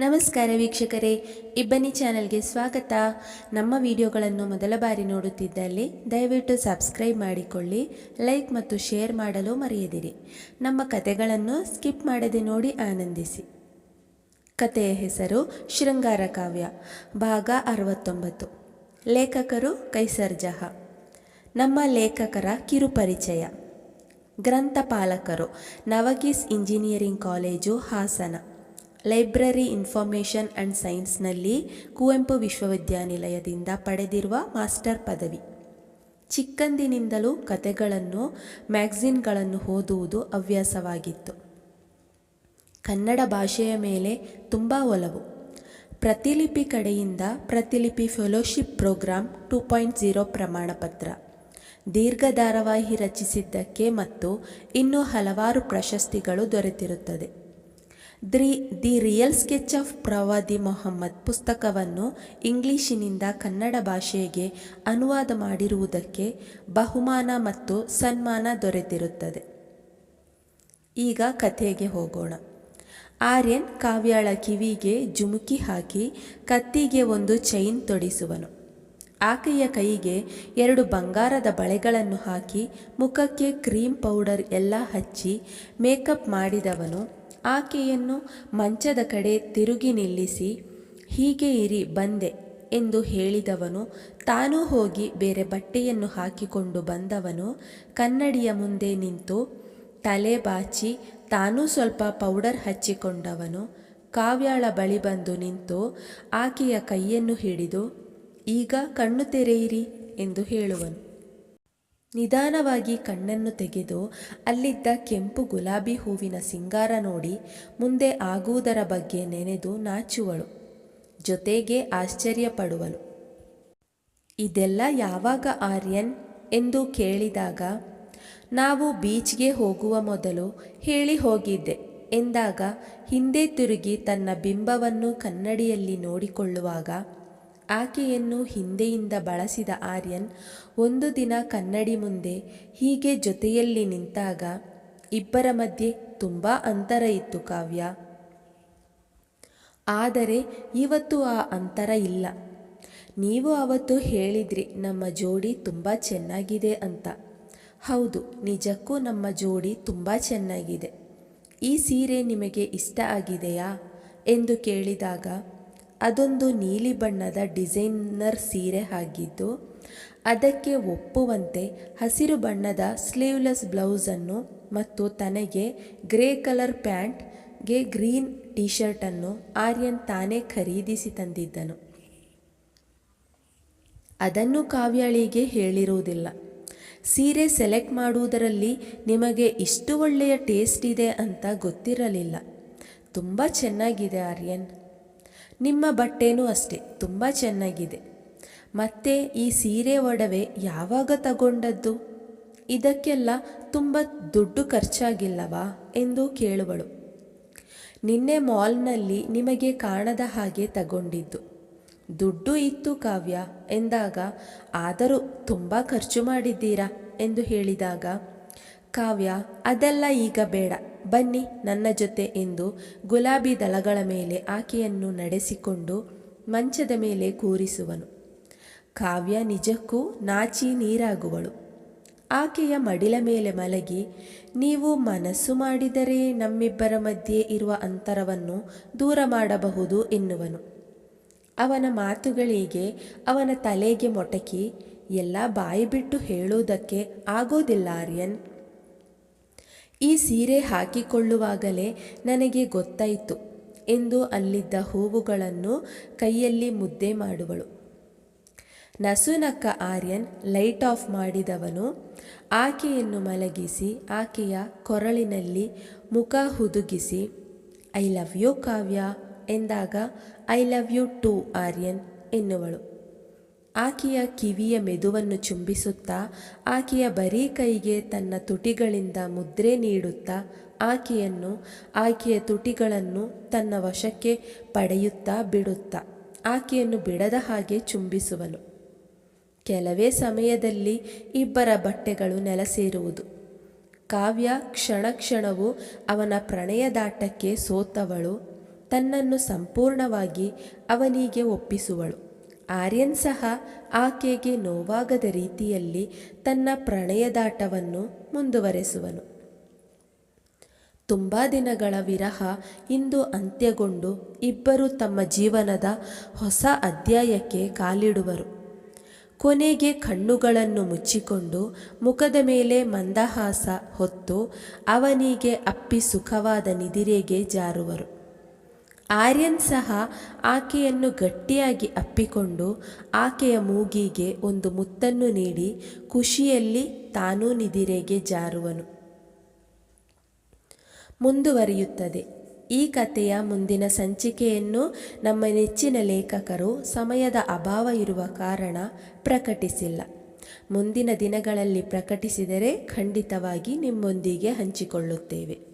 ನಮಸ್ಕಾರ ವೀಕ್ಷಕರೇ, ಇಬ್ಬನಿ ಚಾನೆಲ್ಗೆ ಸ್ವಾಗತ. ನಮ್ಮ ವಿಡಿಯೋಗಳನ್ನು ಮೊದಲ ಬಾರಿ ನೋಡುತ್ತಿದ್ದಲ್ಲಿ ದಯವಿಟ್ಟು ಸಬ್ಸ್ಕ್ರೈಬ್ ಮಾಡಿಕೊಳ್ಳಿ, ಲೈಕ್ ಮತ್ತು ಶೇರ್ ಮಾಡಲು ಮರೆಯದಿರಿ. ನಮ್ಮ ಕತೆಗಳನ್ನು ಸ್ಕಿಪ್ ಮಾಡದೆ ನೋಡಿ ಆನಂದಿಸಿ. ಕತೆಯ ಹೆಸರು ಶೃಂಗಾರ ಕಾವ್ಯ, ಭಾಗ ಅರವತ್ತೊಂಬತ್ತು. ಲೇಖಕರು ಕೈಸರ್ ಜಹಾ. ನಮ್ಮ ಲೇಖಕರ ಕಿರುಪರಿಚಯ. ಗ್ರಂಥಪಾಲಕರು ನವಗೀಸ್ engineering college Hassan. Library information and ಸೈನ್ಸ್ನಲ್ಲಿ Kuvempu ವಿಶ್ವವಿದ್ಯಾನಿಲಯದಿಂದ ಪಡೆದಿರುವ ಮಾಸ್ಟರ್ ಪದವಿ. ಚಿಕ್ಕಂದಿನಿಂದಲೂ ಕತೆಗಳನ್ನು ಮ್ಯಾಗ್ಝಿನ್ಗಳನ್ನು ಓದುವುದು ಹವ್ಯಾಸವಾಗಿತ್ತು. ಕನ್ನಡ ಭಾಷೆಯ ಮೇಲೆ ತುಂಬ ಒಲವು. ಪ್ರತಿಲಿಪಿ ಕಡೆಯಿಂದ Pratilipi fellowship program two point zero ಪ್ರಮಾಣಪತ್ರ. ದೀರ್ಘ ಧಾರಾವಾಹಿ ರಚಿಸಿದ್ದಕ್ಕೆ ಮತ್ತು ಇನ್ನೂ ಹಲವಾರು ಪ್ರಶಸ್ತಿಗಳು ದೊರೆತಿರುತ್ತದೆ. ದ್ರಿ, ದಿ ರಿಯಲ್ ಸ್ಕೆಚ್ ಆಫ್ ಪ್ರವಾದಿ ಮೊಹಮ್ಮದ್ ಪುಸ್ತಕವನ್ನು ಇಂಗ್ಲಿಶಿನಿಂದ ಕನ್ನಡ ಭಾಷೆಗೆ ಅನುವಾದ ಮಾಡಿರುವುದಕ್ಕೆ ಬಹುಮಾನ ಮತ್ತು ಸನ್ಮಾನ ದೊರೆತಿರುತ್ತದೆ. ಈಗ ಕಥೆಗೆ ಹೋಗೋಣ. ಆರ್ಯನ್ ಕಾವ್ಯಾಳ ಕಿವಿಗೆ ಜುಮುಕಿ ಹಾಕಿ ಕತ್ತಿಗೆ ಒಂದು ಚೈನ್ ತೊಡಿಸುವನು. ಆಕೆಯ ಕೈಗೆ ಎರಡು ಬಂಗಾರದ ಬಳೆಗಳನ್ನು ಹಾಕಿ ಮುಖಕ್ಕೆ ಕ್ರೀಮ್ ಪೌಡರ್ ಎಲ್ಲ ಹಚ್ಚಿ ಮೇಕಪ್ ಮಾಡಿದವನು ಆಕೆಯನ್ನು ಮಂಚದ ಕಡೆ ತಿರುಗಿ ನಿಲ್ಲಿಸಿ, ಹೀಗೆ ಇರಿ, ಬಂದೆ ಎಂದು ಹೇಳಿದವನು, ತಾನೂ ಹೋಗಿ ಬೇರೆ ಬಟ್ಟೆಯನ್ನು ಹಾಕಿಕೊಂಡು ಬಂದವನು, ಕನ್ನಡಿಯ ಮುಂದೆ ನಿಂತು ತಲೆ ಬಾಚಿ ತಾನೂ ಸ್ವಲ್ಪ ಪೌಡರ್ ಹಚ್ಚಿಕೊಂಡವನು, ಕಾವ್ಯಾಳ ಬಳಿ ಬಂದು ನಿಂತು ಆಕೆಯ ಕೈಯನ್ನು ಹಿಡಿದು, ಈಗ ಕಣ್ಣು ತೆರೆಯಿರಿ ಎಂದು ಹೇಳುವನು. ನಿಧಾನವಾಗಿ ಕಣ್ಣನ್ನು ತೆಗೆದು ಅಲ್ಲಿದ್ದ ಕೆಂಪು ಗುಲಾಬಿ ಹೂವಿನ ಸಿಂಗಾರ ನೋಡಿ ಮುಂದೆ ಆಗುವುದರ ಬಗ್ಗೆ ನೆನೆದು ನಾಚುವಳು. ಜೊತೆಗೆ ಆಶ್ಚರ್ಯಪಡುವಳು. ಇದೆಲ್ಲ ಯಾವಾಗ ಆರ್ಯನ್? ಎಂದು ಕೇಳಿದಾಗ, ನಾವು ಬೀಚ್ಗೆ ಹೋಗುವ ಮೊದಲು ಹೇಳಿ ಹೋಗಿದ್ದೆ ಎಂದಾಗ ಹಿಂದೆ ತಿರುಗಿ ತನ್ನ ಬಿಂಬವನ್ನು ಕನ್ನಡಿಯಲ್ಲಿ ನೋಡಿಕೊಳ್ಳುವಾಗ ಆಕೆಯನ್ನು ಹಿಂದೆಯಿಂದ ಬಳಸಿದ ಆರ್ಯನ್ ಒಂದು ದಿನ ಕನ್ನಡಿ ಮುಂದೆ ಹೀಗೆ ಜೊತೆಯಲ್ಲಿ ನಿಂತಾಗ ಇಬ್ಬರ ಮಧ್ಯೆ ತುಂಬ ಅಂತರ ಇತ್ತು ಕಾವ್ಯ. ಆದರೆ ಇವತ್ತು ಆ ಅಂತರ ಇಲ್ಲ. ನೀವು ಅವತ್ತು ಹೇಳಿದ್ರಿ ನಮ್ಮ ಜೋಡಿ ತುಂಬ ಚೆನ್ನಾಗಿದೆ ಅಂತ. ಹೌದು, ನಿಜಕ್ಕೂ ನಮ್ಮ ಜೋಡಿ ತುಂಬ ಚೆನ್ನಾಗಿದೆ. ಈ ಸೀರೆ ನಿಮಗೆ ಇಷ್ಟ ಆಗಿದೆಯಾ? ಎಂದು ಕೇಳಿದಾಗ ಅದೊಂದು ನೀಲಿ ಬಣ್ಣದ ಡಿಸೈನರ್ ಸೀರೆ ಆಗಿದ್ದು, ಅದಕ್ಕೆ ಒಪ್ಪುವಂತೆ ಹಸಿರು ಬಣ್ಣದ ಸ್ಲೀವ್ಲೆಸ್ ಬ್ಲೌಸನ್ನು ಮತ್ತು ತನಗೆ ಗ್ರೇ ಕಲರ್ ಪ್ಯಾಂಟ್ಗೆ ಗ್ರೀನ್ ಟೀ ಶರ್ಟನ್ನು ಆರ್ಯನ್ ತಾನೇ ಖರೀದಿಸಿ ತಂದಿದ್ದನು. ಅದನ್ನು ಕಾವ್ಯಾಳಿಗೆ ಹೇಳಿರುವುದಿಲ್ಲ. ಸೀರೆ ಸೆಲೆಕ್ಟ್ ಮಾಡುವುದರಲ್ಲಿ ನಿಮಗೆ ಇಷ್ಟು ಒಳ್ಳೆಯ ಟೇಸ್ಟ್ ಇದೆ ಅಂತ ಗೊತ್ತಿರಲಿಲ್ಲ. ತುಂಬ ಚೆನ್ನಾಗಿದೆ ಆರ್ಯನ್. ನಿಮ್ಮ ಬಟ್ಟೆನೂ ಅಷ್ಟೇ, ತುಂಬ ಚೆನ್ನಾಗಿದೆ. ಮತ್ತೆ ಈ ಸೀರೆ ಒಡವೆ ಯಾವಾಗ ತಗೊಂಡದ್ದು? ಇದಕ್ಕೆಲ್ಲ ತುಂಬ ದುಡ್ಡು ಖರ್ಚಾಗಿಲ್ಲವಾ ಎಂದು ಕೇಳುವಳು. ನಿನ್ನೆ ಮಾಲ್ನಲ್ಲಿ ನಿಮಗೆ ಕಾಣದ ಹಾಗೆ ತಗೊಂಡಿದ್ದು. ದುಡ್ಡು ಇತ್ತು ಕಾವ್ಯ ಎಂದಾಗ, ಆದರೂ ತುಂಬ ಖರ್ಚು ಮಾಡಿದ್ದೀರಾ ಎಂದು ಹೇಳಿದಾಗ, ಕಾವ್ಯ, ಅದೆಲ್ಲ ಈಗ ಬೇಡ. ಬನ್ನಿ ನನ್ನ ಜೊತೆ ಎಂದು ಗುಲಾಬಿ ದಳಗಳ ಮೇಲೆ ಆಕೆಯನ್ನು ನಡೆಸಿಕೊಂಡು ಮಂಚದ ಮೇಲೆ ಕೂರಿಸುವನು. ಕಾವ್ಯ ನಿಜಕ್ಕೂ ನಾಚಿ ನೀರಾಗುವಳು. ಆಕೆಯ ಮಡಿಲ ಮೇಲೆ ಮಲಗಿ, ನೀವು ಮನಸ್ಸು ಮಾಡಿದರೆ ನಮ್ಮಿಬ್ಬರ ಮಧ್ಯೆ ಇರುವ ಅಂತರವನ್ನು ದೂರ ಮಾಡಬಹುದು ಎನ್ನುವನು. ಅವನ ಮಾತುಗಳಿಗೆ ಅವನ ತಲೆಗೆ ಮೊಟಕಿ, ಎಲ್ಲ ಬಾಯಿ ಬಿಟ್ಟು ಹೇಳುವುದಕ್ಕೆ ಆಗೋದಿಲ್ಲ ಆರ್ಯನ್. ಈ ಸೀರೆ ಹಾಕಿಕೊಳ್ಳುವಾಗಲೇ ನನಗೆ ಗೊತ್ತಾಯಿತು ಎಂದು ಅಲ್ಲಿದ್ದ ಹೂವುಗಳನ್ನು ಕೈಯಲ್ಲಿ ಮುದ್ದೆ ಮಾಡುವಳು. ನಸುನಕ್ಕ ಆರ್ಯನ್ ಲೈಟ್ ಆಫ್ ಮಾಡಿದವನು. ಆಕೆಯನ್ನು ಮಲಗಿಸಿ ಆಕೆಯ ಕೊರಳಿನಲ್ಲಿ ಮುಖ ಹುದುಗಿಸಿ, ಐ ಲವ್ ಯು ಕಾವ್ಯ ಎಂದಾಗ, I love you too Aryan ಎನ್ನುವಳು. ಆಕೆಯ ಕಿವಿಯ ಮೆದುವನ್ನು ಚುಂಬಿಸುತ್ತಾ, ಆಕೆಯ ಬರೀ ಕೈಗೆ ತನ್ನ ತುಟಿಗಳಿಂದ ಮುದ್ರೆ ನೀಡುತ್ತಾ, ಆಕೆಯನ್ನು, ಆಕೆಯ ತುಟಿಗಳನ್ನು ತನ್ನ ವಶಕ್ಕೆ ಪಡೆಯುತ್ತಾ ಬಿಡುತ್ತಾ, ಆಕೆಯನ್ನು ಬಿಡದ ಹಾಗೆ ಚುಂಬಿಸುವನು. ಕೆಲವೇ ಸಮಯದಲ್ಲಿ ಇಬ್ಬರ ಬಟ್ಟೆಗಳು ನೆಲಸೇರುವುದು. ಕಾವ್ಯ ಕ್ಷಣ ಕ್ಷಣವು ಅವನ ಪ್ರಣಯದಾಟಕ್ಕೆ ಸೋತವಳು, ತನ್ನನ್ನು ಸಂಪೂರ್ಣವಾಗಿ ಅವನಿಗೆ ಒಪ್ಪಿಸುವಳು. ಆರ್ಯನ್ ಸಹ ಆಕೆಗೆ ನೋವಾಗದ ರೀತಿಯಲ್ಲಿ ತನ್ನ ಪ್ರಣಯದಾಟವನ್ನು ಮುಂದುವರೆಸುವನು. ತುಂಬ ದಿನಗಳ ವಿರಹ ಇಂದು ಅಂತ್ಯಗೊಂಡು ಇಬ್ಬರು ತಮ್ಮ ಜೀವನದ ಹೊಸ ಅಧ್ಯಾಯಕ್ಕೆ ಕಾಲಿಡುವರು. ಕೊನೆಗೆ ಕಣ್ಣುಗಳನ್ನು ಮುಚ್ಚಿಕೊಂಡು ಮುಖದ ಮೇಲೆ ಮಂದಹಾಸ ಹೊತ್ತು ಅವನಿಗೆ ಅಪ್ಪಿ ಸುಖವಾದ ನಿದಿರೆಗೆ ಜಾರುವರು. ಆರ್ಯನ್ ಸಹ ಆಕೆಯನ್ನು ಗಟ್ಟಿಯಾಗಿ ಅಪ್ಪಿಕೊಂಡು ಆಕೆಯ ಮೂಗಿಗೆ ಒಂದು ಮುತ್ತನ್ನು ನೀಡಿ ಖುಷಿಯಲ್ಲಿ ತಾನೂ ನಿದಿರೆಗೆ ಜಾರುವನು. ಮುಂದುವರಿಯುತ್ತದೆ. ಈ ಕಥೆಯ ಮುಂದಿನ ಸಂಚಿಕೆಯನ್ನು ನಮ್ಮ ನೆಚ್ಚಿನ ಲೇಖಕರು ಸಮಯದ ಅಭಾವ ಇರುವ ಕಾರಣ ಪ್ರಕಟಿಸಿಲ್ಲ. ಮುಂದಿನ ದಿನಗಳಲ್ಲಿ ಪ್ರಕಟಿಸಿದರೆ ಖಂಡಿತವಾಗಿ ನಿಮ್ಮೊಂದಿಗೆ ಹಂಚಿಕೊಳ್ಳುತ್ತೇವೆ.